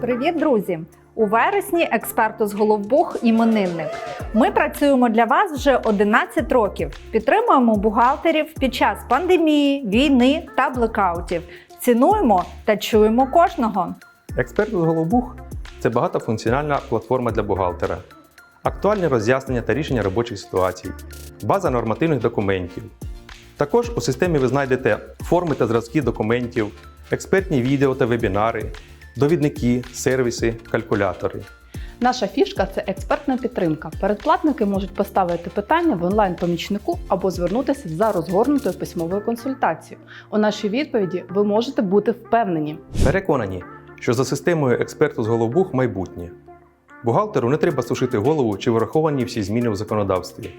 Привіт, друзі! У вересні експерту з Головбух іменинник. Ми працюємо для вас вже 11 років. Підтримуємо бухгалтерів під час пандемії, війни та блекаутів. Цінуємо та чуємо кожного. Експерт з Голобух це багатофункціональна платформа для бухгалтера, актуальні роз'яснення та рішення робочих ситуацій, база нормативних документів. Також у системі ви знайдете форми та зразки документів, експертні відео та вебінари, довідники, сервіси, калькулятори. Наша фішка це експертна підтримка. Передплатники можуть поставити питання в онлайн-помічнику або звернутися за розгорнутою письмовою консультацією. У нашій відповіді ви можете бути впевнені. Переконані, що за системою експерту з Голобух майбутнє. Бухгалтеру не треба сушити голову чи враховані всі зміни в законодавстві.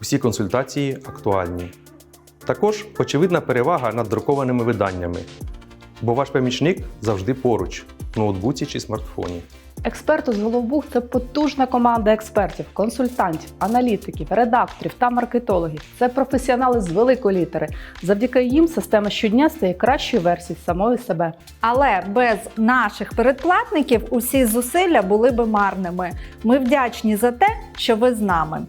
Усі консультації актуальні. Також очевидна перевага над друкованими виданнями, бо ваш помічник завжди поруч, ноутбуці чи смартфоні. Експерти з Головбух це потужна команда експертів, консультантів, аналітиків, редакторів та маркетологів. Це професіонали з великої літери. Завдяки їм система щодня стає кращою версією самої себе. Але без наших передплатників усі зусилля були би марними. Ми вдячні за те, що ви з нами.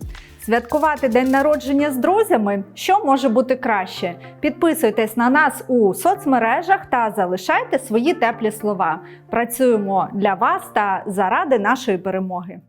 Святкувати день народження з друзями, що може бути краще? Підписуйтесь на нас у соцмережах та залишайте свої теплі слова. Працюємо для вас та заради нашої перемоги.